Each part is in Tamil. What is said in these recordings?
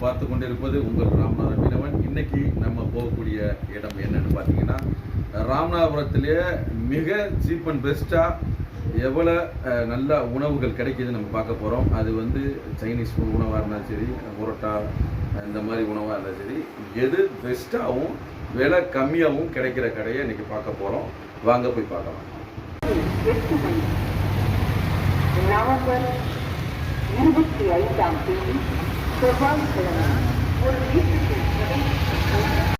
பார்த்து கொண்டிருப்பது உங்கள் ராமநாதன் மீனவன் இன்னைக்கு நம்ம போகக்கூடிய இடம் என்னன்னு பார்த்தீங்கன்னா ராமநாதபுரத்திலேயே மிக சீப் அண்ட் பெஸ்ட்டாக எவ்வளோ நல்ல உணவுகள் கிடைக்கிது நம்ம பார்க்க போகிறோம் அது வந்து சைனீஸ் உணவாக இருந்தாலும் சரி புரோட்டா இந்த மாதிரி உணவாக இருந்தாலும் சரி எது பெஸ்ட்டாகவும் விலை கம்மியாகவும் கிடைக்கிற கடையை இன்றைக்கி பார்க்க போகிறோம் வாங்க போய் பார்க்கலாம். நவம்பர் இருபத்தி ஐந்தாம் தேதி Сорванцева, город Витебск,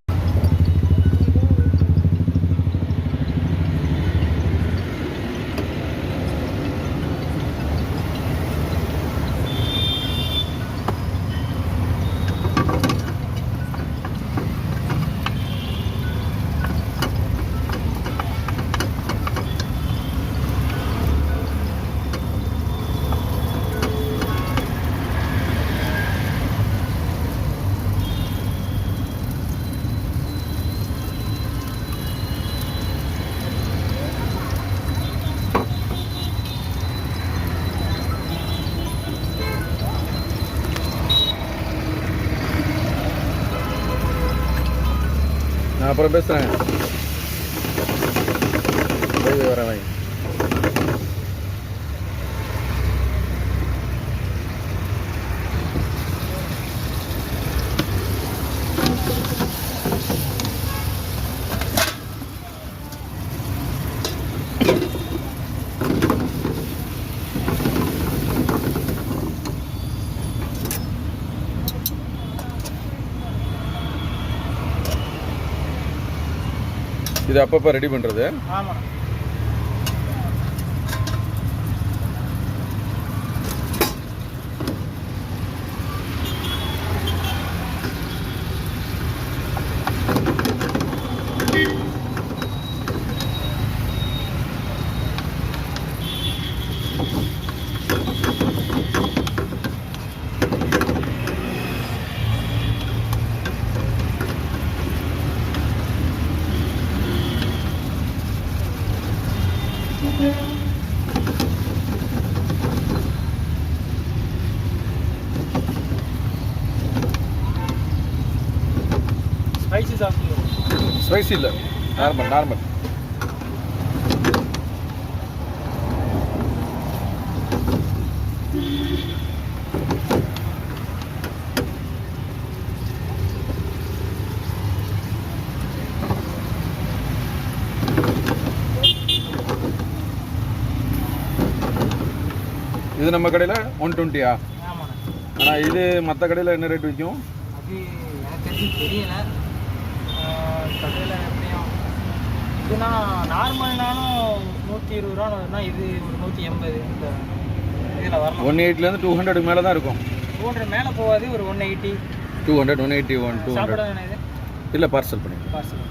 நான் அப்புறம் இது அப்பப்போ ரெடி பண்ணுறது ஸ்பைசி சாப்பிடுவோம். ஸ்பைசி இல்லை. நார்மல் நார்மல் இது நம்ம கடையில் ஒன் டுவெண்ட்டியா ஆனால் இது மற்ற கடையில் என்ன ரேட் விற்கும் இதுனா நார்மல்னாலும் நூற்றி இருபது ரூபா இது ஒரு நூற்றி எண்பது இந்த இதில் வரலாம். ஒன் எயிட்லேருந்து டூ ஹண்ட்ரடுக்கு மேலே தான் இருக்கும். டூ ஹண்ட்ரட் மேலே போகாது ஒரு one eighty two hundred one eighty one two hundred இல்லை பார்சல் பண்ணி பார்சல்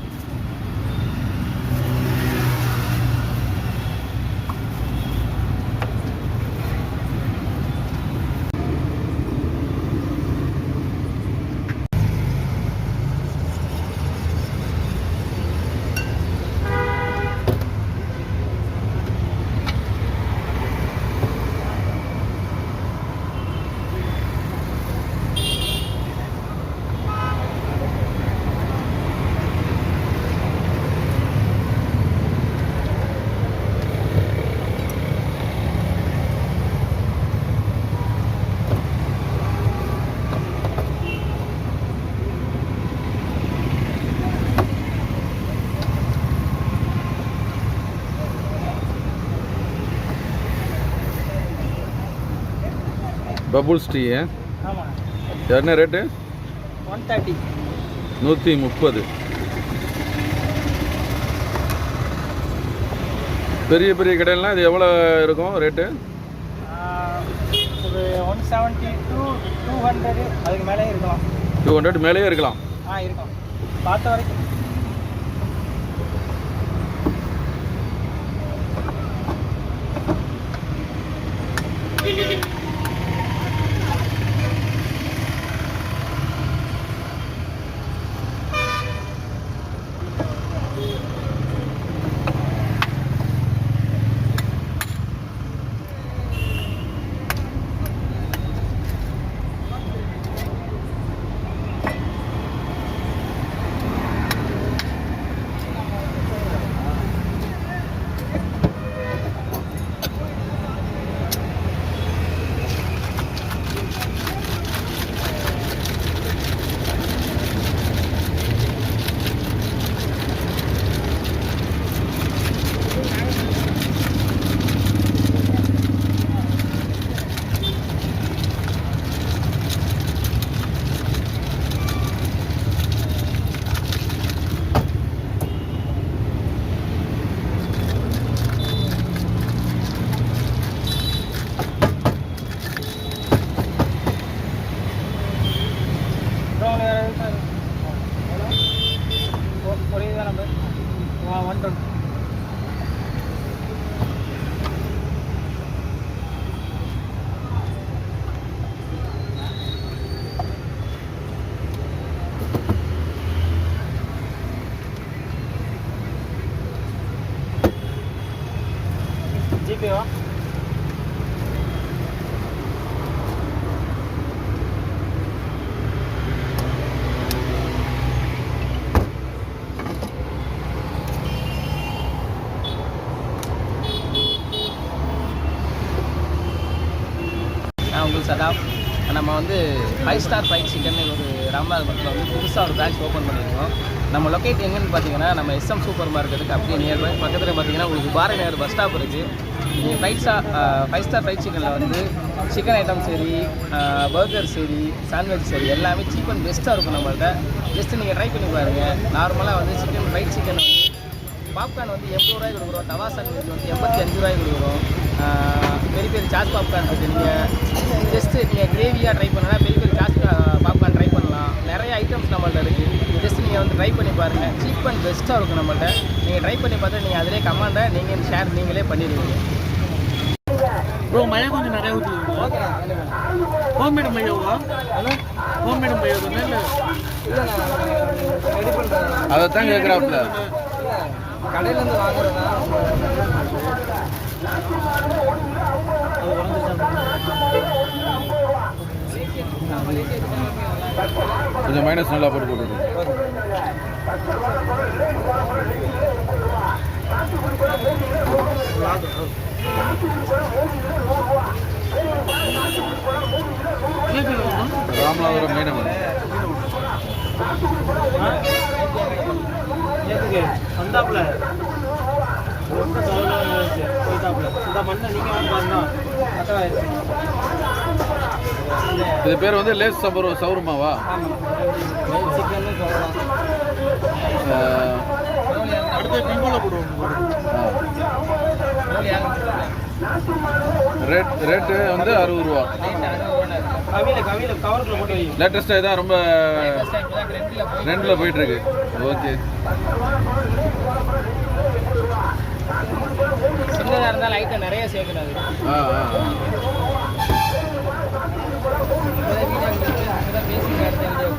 பபுள்ஸ் டீ என்ன ரேட்டு? One thirty. நூற்றி முப்பது. பெரிய பெரிய கடையிலாம் இது எவ்வளோ இருக்கும் ரேட்டு? ஒரு one seventy two two hundred அதுக்கு மேலே இருக்கலாம். டூ ஹண்ட்ரட் மேலேயே இருக்கலாம். ஆ இருக்கும் பார்த்த வரைக்கும். ஓகேவா உங்களுக்கு சதாப். நம்ம வந்து ஃபைவ் ஸ்டார் ஃபைவ் சிக்கன் ஒரு ராமநாதபுரத்தில் வந்து புதுசாக ஒரு பிரான்ச் ஓப்பன் பண்ணியிருக்கோம். நம்ம லொக்கேட் எங்கன்னு பார்த்தீங்கன்னா நம்ம எஸ்எம் சூப்பர் மார்க்கெட்டுக்கு அப்படியே நியர்பை பக்கத்தில் பார்த்தீங்கன்னா உங்களுக்கு பாரதி நகர் பஸ் ஸ்டாப் இருக்குது நீங்கள் five star five star fried சிக்கனில் வந்து சிக்கன் ஐட்டம் சரி பர்கர் சரி சாண்ட்விச் சரி எல்லாமே சீப் அண்ட் பெஸ்ட்டாக இருக்கும் நம்மள்ட்ட. ஜஸ்ட்டு நீங்கள் ட்ரை பண்ணி பாருங்கள் நார்மலாக வந்து சிக்கன் ஃப்ரைட் சிக்கன் வந்து பாப்கார்ன் வந்து எண்பது ரூபாய் கொடுக்குறோம். தவா சாண்ட்விச் வந்து எண்பத்தி அஞ்சு ரூபாய் கொடுக்குறோம். பெரிய பெரிய சாஸ் பாப்கார்ன் இருக்குது நீங்கள் ஜஸ்ட்டு நீங்கள் கிரேவியாக ட்ரை பண்ணலாம். பெரிய பெரிய சாஸ் பாப்கார்ன் ட்ரை பண்ணலாம். நிறைய ஐட்டம்ஸ் நம்மள்கிட்ட இருக்குது நீங்கள் வந்து ட்ரை பண்ணி பாருங்கள் சீப் அண்ட் பெஸ்ட்டாக இருக்கும் நம்மள்ட்ட. நீங்கள் ட்ரை பண்ணி பார்த்தா நீங்கள் அதிலே கமெண்டை நீங்கள் ஷேர் நீங்களே பண்ணிடுவீங்க. ப்ரோ மழை கொஞ்சம் நிறைய ஊற்றுது ஹோம் மேட் மையோவா ஹோம் மையோ இல்லை அதை தான் கேட்குறாப்புல கடையிலேருந்து வாங்குறதா? கொஞ்சம் மைனஸ் நல்லா போட்டு போட்டுருக்கோம் ராமநாதபுரம் மீனவன் ஏத்துக்கு வந்தாப்புல. ரொம்ப தொலைவில் இருந்துச்சு போயிட்டாப்புல இந்த மண்ணை நீங்கள் வந்து பாருங்க அக்கா இது பேர் வந்து லேஸ் சபரு சௌருமாவா அஹ், அடுத்து போடுவோம் ரேட் ரேட்டு வந்து அறுபது ரூபா. லேட்டஸ்ட்டாக இதான் ரொம்ப ரெண்டில் போயிட்டு இருக்கு. ஓகே. சின்னதாக இருந்தாலும் ஐட்டம் நிறைய சேர்க்கணும் அது. பேசி அடுத்த வீடியோ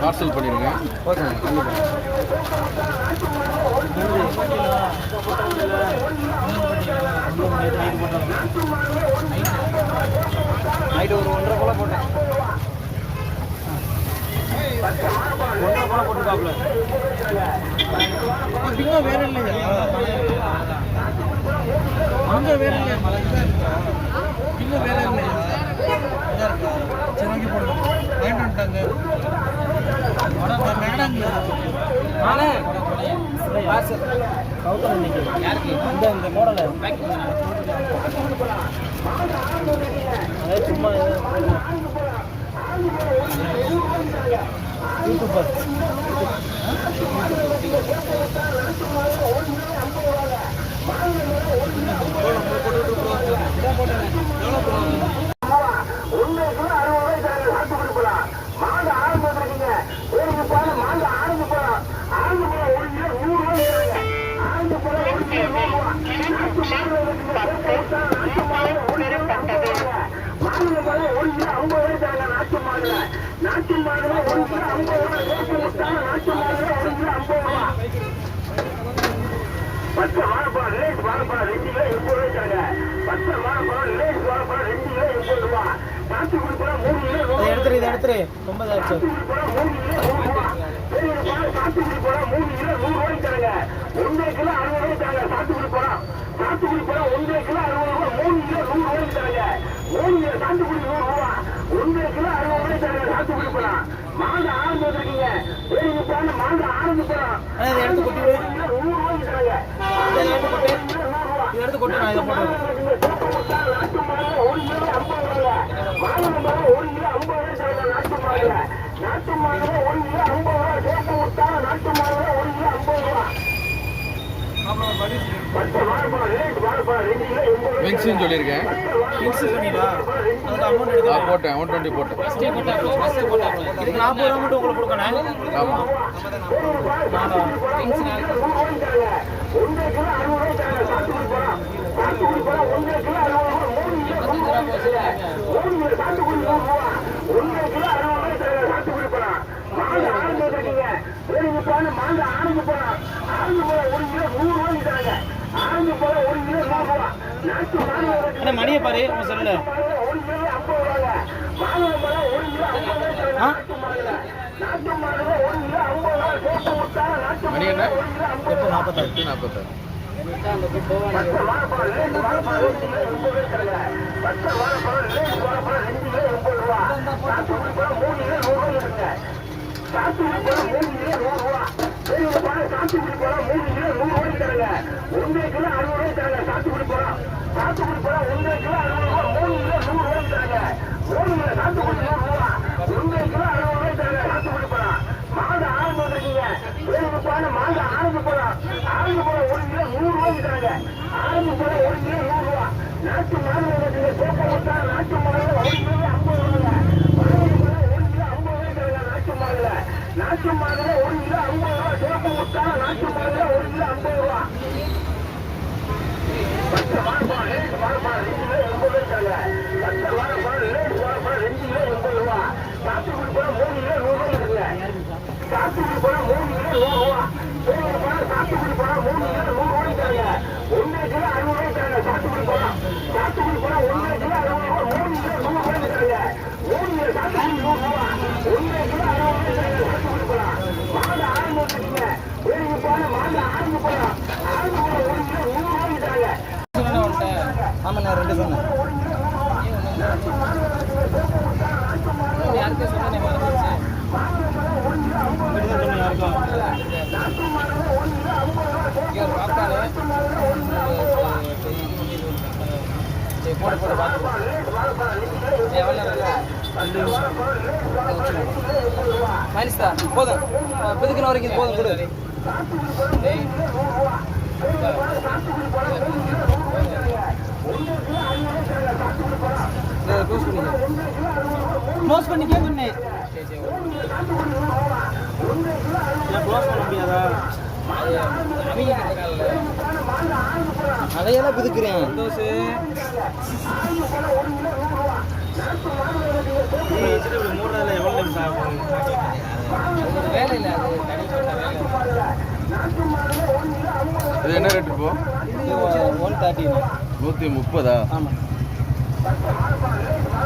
பார்சல் பண்ணிடுங்க ஓகே கண்டிப்பாக நைட்டு ஒரு ஒன்றரை போல போட்டேன் ஒன்றரை போல போட்டுருக்காப்புல பிங்கோ வேற இல்லைங்க வேற இல்லையா பிங்கோ வேற இல்லையா சரி ஓகே போடுங்க வேண்டான்ட்டாங்க மேடம். ஆனே. பார்சல். கௌதம் இன்னைக்கு யாருக்கு? இந்த இந்த மாடலை பேக் அதாவது சும்மா யூடியூபர் பத்து வாழைப்பழம் ரேட் வாழைப்பழம் ரெண்டு கிலோ எண்பது ரூபாய் தராங்க வாழைப்பழம் லேஸ் வாழைப்பழம் ரெண்டு கிலோ எண்பது மூணு கிலோ இதை எடுத்துரு இதை எடுத்துரு. ரொம்ப இதாச்சு. சாத்துக்குடி பழம் மூணு கிலோ நூறு ரூபாய் தராங்க ஒன்றரை கிலோ அறுபது ரூபாய் தராங்க சாத்துக்குடி பழம் சாத்துக்குடி பழம் ஒன்றரை கிலோ அறுபது மூணு கிலோ நூறு ரூபாய் மூணு கிலோ சாத்துக்குடி நூறு ரூபாய் ஒன்றரை கிலோ அறுபது ரூபாய் தராங்க சாத்துக்குடி பழம் மாங்காய் ஆரஞ்சு வந்திருக்கீங்க ஏழு பழம் மாங்காய் ஆரஞ்சு பழம் அண்ணா இதை எடுத்து கொட்டி வை. நூறு ரூபாய்க்கு தராங்க இதை எடுத்து கொட்டு இதை எடுத்து சேர்த்து நான் நாட்டு போடுறேன் ஒரு சொல்லியிருக்கேன் மிக்ஸின்னு சொல்லியிருக்கேன். மிக்ஸி சொன்னீங்களா ஆ போட்டேன் ஒன் டுவெண்ட்டி போட்டேன். நாற்பது ரூபா மட்டும் உங்களுக்கு கொடுக்கணும். ஆமாம் ஆரஞ்சு ஆரஞ்சு ஒரு கிலோ நூறு ரூபாய்க்கு தரங்க ஆரஞ்சு பழம் ஒரு கிலோ நூறு ரூபா. நாட்டு மாங்க மணியை பாரு உன் செல்ல ஒரு கிலோ ஐம்பது ரூபாங்க. மாதுளை பழம் ஒரு கிலோ ஐம்பது ரூபாய் தரங்க ஆ? நாட்டு மாதுளை நாட்டு மாதுளை ஒரு கிலோ ஐம்பது ரூபாய் சேர்த்து விட்டா நாட்டு மணி என்ன? மாதுளை ஒரு கிலோ ஐம்பது ரூபாய் நாற்பத்தாறு எட்டு நாற்பத்தாறு பச்சை வாழைப்பழம் லேசு வாழைப்பழம் ரெண்டு கிலோ எண்பது ரூபாய் தரங்க பச்சை வாழைப்பழம் லேசு வாழைப்பழம் ரெண்டு கிலோ எண்பது ரூபா. சாத்துக்குடி பழம் மூணு கிலோ நூறு ரூபாய் இருக்குங்க சாத்துக்குடி பழம் மூணு கிலோ நூறு ரூபா. பெரிய பழம் சாத்துக்குடி பழம் மூணு கிலோ நூறு ரூபாய்க்கு தரங்க ஒன்றரை கிலோ அறுபது ரூபாய் தரங்க சாத்துக்குடி பழம் சாத்துக்குடி பழம் ஒன்றரை கிலோ அறுபது ரூபா மூணு கிலோ நூறு ரூபாய்க்கு தரங்க மூணு கிலோ சாத்துக்குடி நூறு ரூபா ஒன்றரை கிலோ அறுபது ரூபாய் தரங்க சாத்துக்குடி பழம் மாங்க ஆரஞ்சு வந்திருக்கீங்க பெரிய பழம் மாங்க ஆரஞ்சு பழம் ஆரஞ்சு பழம் ஒரு கிலோ நூறு ரூபாய்க்கு தரங்க ஒரு கிலோ நூறு ரூபா நாட்டு மாநில சோப்பை கொடுத்தா நாட்டு மாநில ஒரு கிலோ ஐம்பது ரூபாங்க ஆரஞ்சு பழம் ஒரு கிலோ ஐம்பது ரூபாய் தரங்க நாட்டு மாதுளை நாட்டு மாதுளை ஒரு கிலோ ஐம்பது ரூபா சோப்பை கொடுத்தா நாட்டு மாதுளை ஒரு கிலோ ஐம்பது ரூபா. பச்சை வாழைப்பழம் லேசு வாழைப்பழம் ரெண்டு கிலோ எண்பது ரூபாய் தரங்க வாழைப்பழம் லேசு வாழைப்பழம் ரெண்டு கிலோ எண்பது ரூபா. சாத்துக்குடி பழம் மூணு கிலோ நூறு ரூபா இருக்குங்க சாத்துக்குடி பழம் மூணு கிலோ நூறு ரூபா பெரிய பழம் சாத்துக்குடி பழம் மூணு கிலோ நூறு ரூபாய்க்கு தரங்க ஒன்றரை கிலோ அறுபது ரூபாய்க்கு தரங்க சாத்துக்குடி பழம் சாத்துக்குடி பழம் ஒன்றரை கிலோ அறுபது ரூபா மூணு கிலோ நூறு ரூபாய்க்கு தரங்க மூணு கிலோ சாத்துக்குடி நூறு ரூபா ஒன்றரை கிலோ அறுபது ரூபாய்க்கு தரங்க சாத்துக்குடி பழம் மாங்க ஆரஞ்சு வச்சுக்கீங்க பெரிய பழம் மாங்க ஆரஞ்சு பழம் ஆரஞ்சு பழம் ஒரு கிலோ நூறு ரூபாய்க்கு தரங்க ஆமாண்ணா ரெண்டு சொன்னேன். போட போட பார்த்து எவ்வளோ நேரம் போதும் பிதுக்கின வரைக்கும் போதும் கொடு டேய். இதை க்ளோஸ் பண்ணிக்க. க்ளோஸ் பண்ணி. கேட்குண்ணே சரி சரி க்ளோஸ் பண்ண முடியாதா? அதையெல்லாம் பிதுக்குறேன் தோசு மூடுறதுல எவ்வளோ வேலை இல்லை அது இது என்ன ரேட் இப்போ ஒன் தேர்ட்டி நூற்றி முப்பதா? ஆமாம்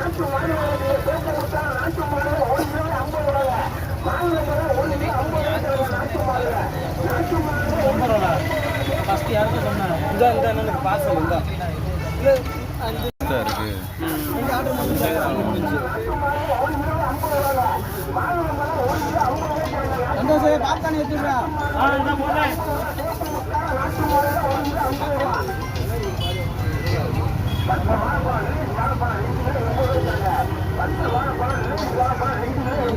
கட் பண்ணி அது கட் பண்ண சொல்கிறேன் ஆமாம் கட் பண்ணி பத்தி ஃபஸ்ட்டு யாருக்கும் சொன்னேன் இந்த இந்த என்ன பார்சல் இந்த இல்லை இருக்கு ரெண்டு ஆர்டர் முடிஞ்சு சந்தோஷ் பாப்கார்ன் எடுத்துடுறா ஆ இந்த போடுறேன் பாப்கார்ன் போடு ஆ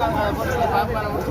বাংলা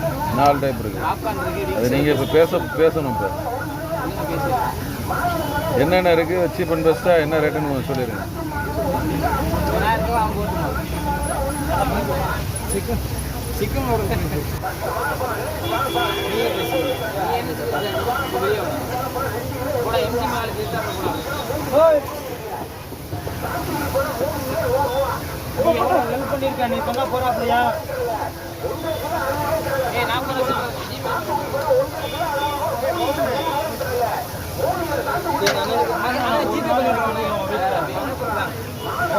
நாலு டைப் இருக்கு அது நீங்கள் இப்போ பேச பேசணும் இப்போ என்னென்ன இருக்குது சீப் அண்ட் பெஸ்ட்டாக என்ன ரேட்டுன்னு சொல்லிடுங்க சிக்கன் சிக்கன் நீ நீ சொன்னா போறாப்லையா ஏய் நான்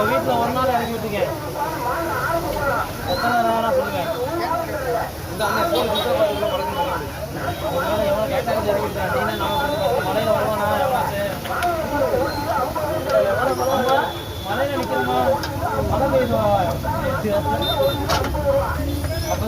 வீட்டில் ஒரு நாள் இறங்கி விட்டுங்க எத்தனை வேணா சொல்லுங்க இந்த அண்ணன் ஃபோன் சுத்தம் பார்த்துக்குள்ள பழக்கம் எவ்வளோ இறங்கி நீனா நான் மலையில் வருவானா எவ்வளோ மலையில் நிற்கிறோமா மழை பெய்யுமா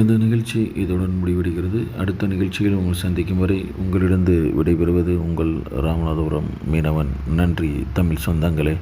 இந்த நிகழ்ச்சி இதுடன் முடிவடைகிறது. அடுத்த நிகழ்ச்சியில் உங்கள் சந்திக்கும் வரை உங்களிடந்து விடைபெறுவது உங்கள் ராமநாதபுரம் மீனவன். நன்றி தமிழ் சொந்தங்களே.